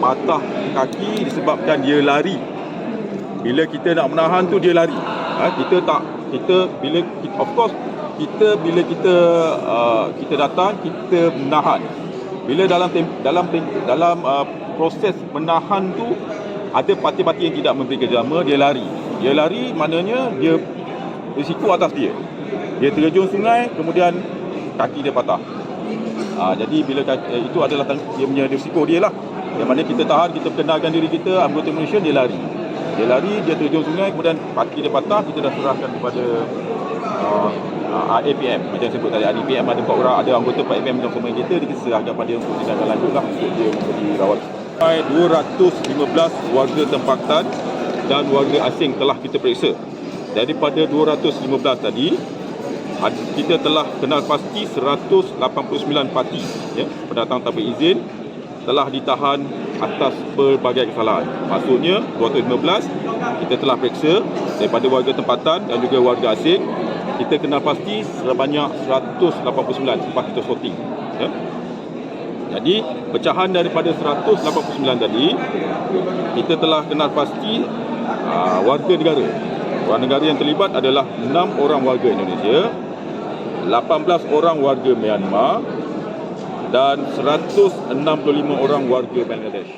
patah kaki disebabkan dia lari. Bila kita nak menahan tu dia lari. Ha, kita tak kita bila of course kita bila kita uh, kita datang kita menahan. Bila dalam tem, dalam dalam uh, proses menahan tu ada parti-parti yang tidak memberi kerjasama dia lari. Dia lari maknanya dia risiko atas dia. Dia terjun sungai kemudian kaki dia patah. Ha, jadi bila kaki, eh, itu adalah dia punya risiko dia lah. Yang mana kita tahan, kita kenalkan diri kita, anggota Malaysia dia lari. Dia lari, dia terjun sungai, kemudian kaki dia patah, kita dah serahkan kepada uh, uh, APM. Macam sebut tadi, APM ada 4 orang, ada anggota 4 APM dalam komen kita, kita serahkan pada untuk tindakan lanjut lah untuk dia memberi rawat. 215 warga tempatan dan warga asing telah kita periksa. Daripada 215 tadi, ad- kita telah kenal pasti 189 parti ya, pendatang tanpa izin telah ditahan atas pelbagai kesalahan. Maksudnya 215 kita telah periksa daripada warga tempatan dan juga warga asing kita kenal pasti sebanyak 189 lepas kita sorting. Ya. Jadi pecahan daripada 189 tadi kita telah kenal pasti uh, warga negara. Warga negara yang terlibat adalah 6 orang warga Indonesia, 18 orang warga Myanmar dan 165 orang warga Bangladesh.